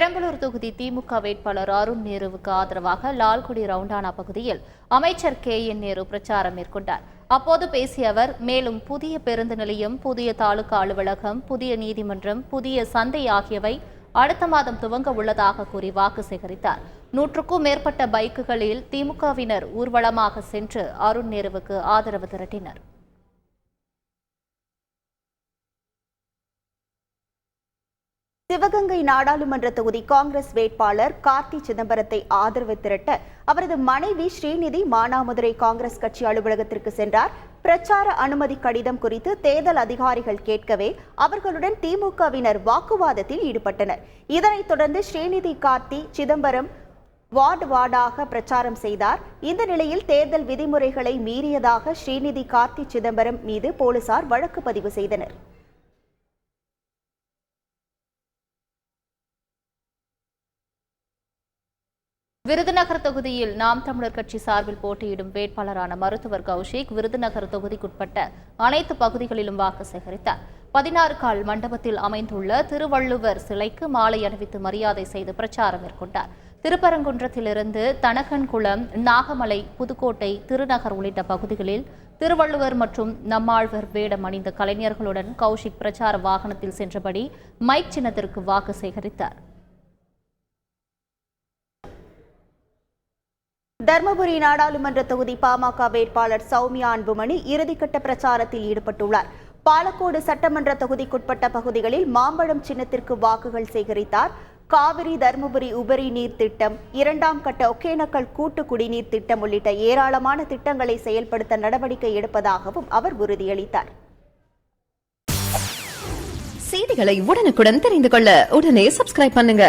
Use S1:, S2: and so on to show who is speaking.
S1: பெரம்பலூர் தொகுதி திமுக வேட்பாளர் அருண் நேருவுக்கு ஆதரவாக லால்குடி ரவுண்டானா பகுதியில் அமைச்சர் கே என் நேரு பிரச்சாரம் மேற்கொண்டார். அப்போது பேசிய அவர் மேலும் புதிய பேருந்து நிலையம் புதிய தாலுகா அலுவலகம் புதிய நீதிமன்றம் புதிய சந்தை ஆகியவை அடுத்த மாதம் துவங்க உள்ளதாக கூறி வாக்கு சேகரித்தார். நூற்றுக்கும் மேற்பட்ட பைக்குகளில் திமுகவினர் ஊர்வலமாக சென்று அருண் நேருவுக்கு ஆதரவு திரட்டினர்.
S2: சிவகங்கை நாடாளுமன்ற தொகுதி காங்கிரஸ் வேட்பாளர் கார்த்தி சிதம்பரத்தை ஆதரவு திரட்ட அவரது மனைவி ஸ்ரீநிதி மானாமதுரை காங்கிரஸ் கட்சி அலுவலகத்திற்கு சென்றார். பிரச்சார அனுமதி கடிதம் குறித்து தேர்தல் அதிகாரிகள் கேட்கவே அவர்களுடன் திமுகவினர் வாக்குவாதத்தில் ஈடுபட்டனர். இதனைத் தொடர்ந்து ஸ்ரீநிதி கார்த்தி சிதம்பரம் வார்டு வார்டாக பிரச்சாரம் செய்தார். இந்த நிலையில் தேர்தல் விதிமுறைகளை மீறியதாக ஸ்ரீநிதி கார்த்தி சிதம்பரம் மீது போலீசார் வழக்கு பதிவு செய்தனர்.
S1: விருதுநகர் தொகுதியில் நாம் தமிழர் கட்சி சார்பில் போட்டியிடும் வேட்பாளரான மருத்துவர் கௌஷிக் விருதுநகர் தொகுதிக்குட்பட்ட அனைத்து பகுதிகளிலும் வாக்கு சேகரித்தார். பதினாறு கால் மண்டபத்தில் அமைந்துள்ள திருவள்ளுவர் சிலைக்கு மாலை அணிவித்து மரியாதை செய்து பிரச்சாரம் மேற்கொண்டார். திருப்பரங்குன்றத்திலிருந்து தனகன்குளம் நாகமலை புதுக்கோட்டை திருநகர் உள்ளிட்ட பகுதிகளில் திருவள்ளுவர் மற்றும் நம்மாழ்வர் வேடம் அணிந்த கலைஞர்களுடன் கௌஷிக் பிரச்சார வாகனத்தில் சென்றபடி மைக் சின்னத்திற்கு வாக்கு சேகரித்தார்.
S2: தர்மபுரி நாடாளுமன்ற தொகுதி பாமக வேட்பாளர் சௌமியா அன்புமணி இறுதிக்கட்ட பிரச்சாரத்தில் ஈடுபட்டுள்ளார். பாலக்கோடு சட்டமன்ற தொகுதிக்குட்பட்ட பகுதிகளில் மாம்பழம் சின்னத்திற்கு வாக்குகள் சேகரித்தார். காவிரி தர்மபுரி உபரி நீர் திட்டம் இரண்டாம் கட்ட ஒகேனக்கல் கூட்டு குடிநீர் திட்டம் உள்ளிட்ட ஏராளமான திட்டங்களை செயல்படுத்த நடவடிக்கை எடுப்பதாகவும் அவர் உறுதியளித்தார்.
S3: செய்திகளை உடனுக்குடன் தெரிந்து கொள்ள உடனே சப்ஸ்கிரைப் பண்ணுங்க.